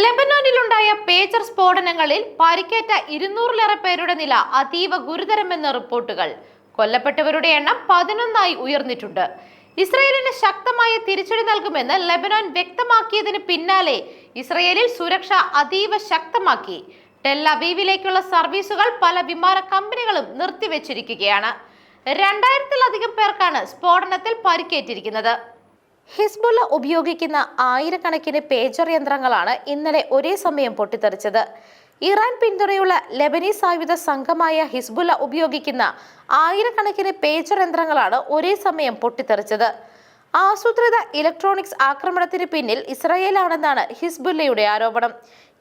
ലെബനോനിലുണ്ടായ pager സ്ഫോടനങ്ങളിൽ പരിക്കേറ്റ ഇരുന്നൂറിലേറെ പേരുടെ നില അതീവ ഗുരുതരമെന്ന് റിപ്പോർട്ടുകൾ. കൊല്ലപ്പെട്ടവരുടെ എണ്ണം പതിനൊന്നായി ഉയർന്നിട്ടുണ്ട്. ഇസ്രയേലിന് ശക്തമായ തിരിച്ചടി നൽകുമെന്ന് ലെബനോൻ വ്യക്തമാക്കിയതിന് പിന്നാലെ ഇസ്രയേലിൽ സുരക്ഷ അതീവ ശക്തമാക്കി. ടെൽ അവീവിലേക്കുള്ള സർവീസുകൾ പല വിമാന കമ്പനികളും നിർത്തിവെച്ചിരിക്കുകയാണ്. രണ്ടായിരത്തിലധികം പേർക്കാണ് സ്ഫോടനത്തിൽ പരിക്കേറ്റിരിക്കുന്നത്. ഹിസ്ബുള്ള ഉപയോഗിക്കുന്ന ആയിരക്കണക്കിന് പേജർ യന്ത്രങ്ങളാണ് ഇന്നലെ ഒരേ സമയം പൊട്ടിത്തെറിച്ചത്. ഇറാൻ പിന്തുണയുള്ള ലെബനീസ് ആയുധ സംഘമായ ഹിസ്ബുള്ള ഉപയോഗിക്കുന്ന ആയിരക്കണക്കിന് പേജർ യന്ത്രങ്ങളാണ് ഒരേ സമയം പൊട്ടിത്തെറിച്ചത്. ആസൂത്രിത ഇലക്ട്രോണിക്സ് ആക്രമണത്തിന് പിന്നിൽ ഇസ്രയേലാണെന്നാണ് ഹിസ്ബുല്ലയുടെ ആരോപണം.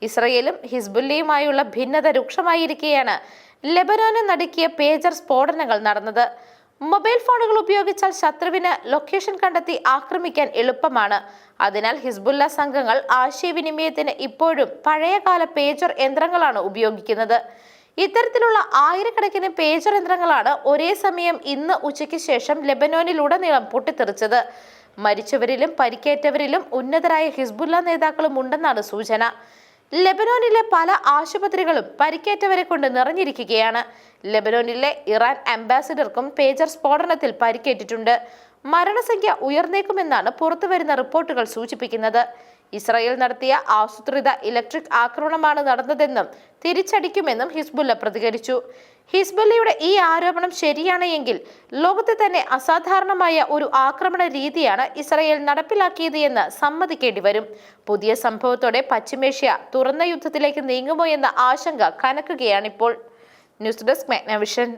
ഇസ്രയേലും ഹിസ്ബുല്ലയുമായുള്ള ഭിന്നത രൂക്ഷമായിരിക്കെയാണ് ലെബനോനെ നടുക്കിയ പേജർ സ്ഫോടനങ്ങൾ നടന്നത്. മൊബൈൽ ഫോണുകൾ ഉപയോഗിച്ചാൽ ശത്രുവിന് ലൊക്കേഷൻ കണ്ടെത്തി ആക്രമിക്കാൻ എളുപ്പമാണ്. അതിനാൽ ഹിസ്ബുല്ല സംഘങ്ങൾ ആശയവിനിമയത്തിന് ഇപ്പോഴും പഴയകാല പേജർ യന്ത്രങ്ങളാണ് ഉപയോഗിക്കുന്നത്. ഇത്തരത്തിലുള്ള ആയിരക്കണക്കിന് പേജർ യന്ത്രങ്ങളാണ് ഒരേ സമയം ഇന്ന് ഉച്ചയ്ക്ക് ശേഷം ലെബനോനിലുടനീളം പൊട്ടിത്തെറിച്ചത്. മരിച്ചവരിലും പരിക്കേറ്റവരിലും ഉന്നതരായ ഹിസ്ബുല്ല നേതാക്കളും ഉണ്ടെന്നാണ് സൂചന. ലെബനോനിലെ പല ആശുപത്രികളും പരിക്കേറ്റവരെ കൊണ്ട് നിറഞ്ഞിരിക്കുകയാണ്. ലെബനോനിലെ ഇറാൻ അംബാസിഡർക്കും പേജർ സ്ഫോടനത്തിൽ പരിക്കേറ്റിട്ടുണ്ട്. മരണസംഖ്യ ഉയർന്നേക്കുമെന്നാണ് പുറത്തുവരുന്ന റിപ്പോർട്ടുകൾ സൂചിപ്പിക്കുന്നത്. ഇസ്രായേൽ നടത്തിയ ആസൂത്രിത ഇലക്ട്രിക് ആക്രമണമാണ് നടന്നതെന്നും തിരിച്ചടിക്കുമെന്നും ഹിസ്ബുല്ല പ്രതികരിച്ചു. ഹിസ്ബുല്ലയുടെ ഈ ആരോപണം ശരിയാണ് എങ്കിൽ ലോകത്തെ തന്നെ അസാധാരണമായ ഒരു ആക്രമണ രീതിയാണ് ഇസ്രായേൽ നടപ്പിലാക്കിയത് എന്ന് സമ്മതിക്കേണ്ടി വരും പുതിയ സംഭവത്തോടെ പശ്ചിമേഷ്യ തുറന്ന യുദ്ധത്തിലേക്ക് നീങ്ങുമോ എന്ന ആശങ്ക കനക്കുകയാണിപ്പോൾ. News desk Magnavision.